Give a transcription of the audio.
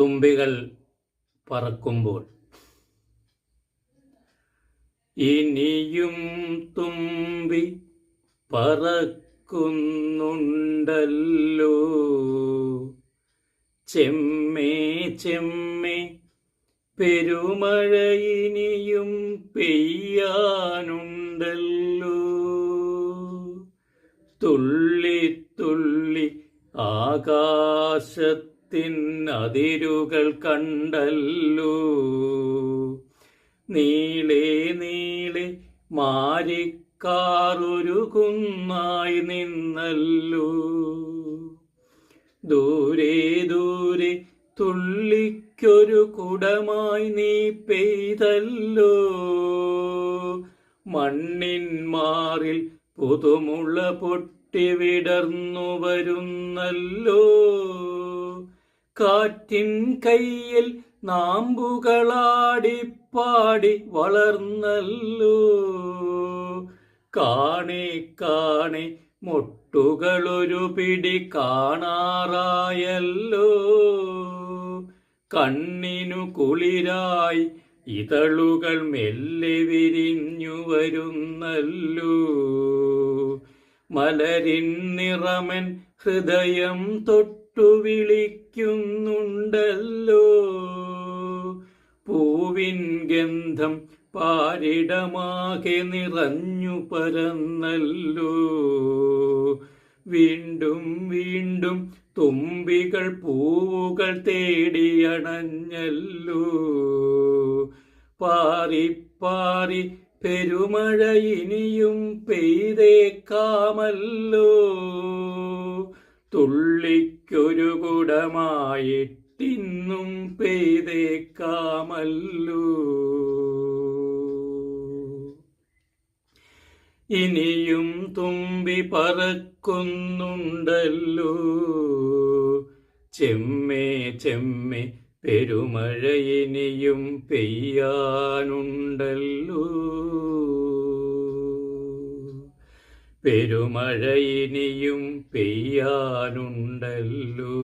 തുമ്പികൾ പറക്കുമ്പോൾ ഇനിയും തുമ്പി പറക്കുന്നുണ്ടല്ലോ. ചെമ്മേ ചെമ്മേ പെരുമഴ ഇനിയും പെയ്യാനുണ്ടല്ലോ. തുള്ളി തുള്ളി ആകാശത്തിൻ അതിരുകൾ കണ്ടല്ലോ. നീളെ നീളെ മാരിക്കാറൊരു കുന്നായി നിന്നല്ലോ. ദൂരെ ദൂരെ തുള്ളിക്കൊരു കുടമായി നീ പെയ്തല്ലോ. മണ്ണിൻ മാറിൽ പുതുമുള്ള പൊട്ടി വിടർന്നു വരുന്നല്ലോ. കാറ്റിൻ കയ്യിൽ നാമ്പുകളാടിപ്പാടി വളർന്നല്ലോ. കാണെ കാണെ മുട്ടുകളൊരു പിടി കാണാറായല്ലോ. കണ്ണിനു കുളിരായി ഇതളുകൾ മെല്ലെ വിരിഞ്ഞു വരുന്നല്ലോ. മലരിൻ നിറമൻ ഹൃദയം തൊട്ടു വിളിക്കുന്നുണ്ടല്ലോ. പൂവിൻ ഗന്ധം പാരിടമാകെ നിറഞ്ഞു പരന്നല്ലോ. വീണ്ടും വീണ്ടും തുമ്പികൾ പൂവുകൾ തേടിയണഞ്ഞല്ലോ പാറി പാറി പെരുമഴ ഇനിയും പെയ്തേക്കാമല്ലോ. തുള്ളിക്കൊരു കുടമായിട്ടിന്നും പെയ്തേക്കാമല്ലോ ഇനിയും തുമ്പി പറക്കുന്നുണ്ടല്ലോ. ചെമ്മേ ചെമ്മേ പെരുമഴ ഇനിയും പെയ്യാനുണ്ടല്ലോ. പെരുമഴ ഇനിയും പെയ്യാനുണ്ടല്ലോ.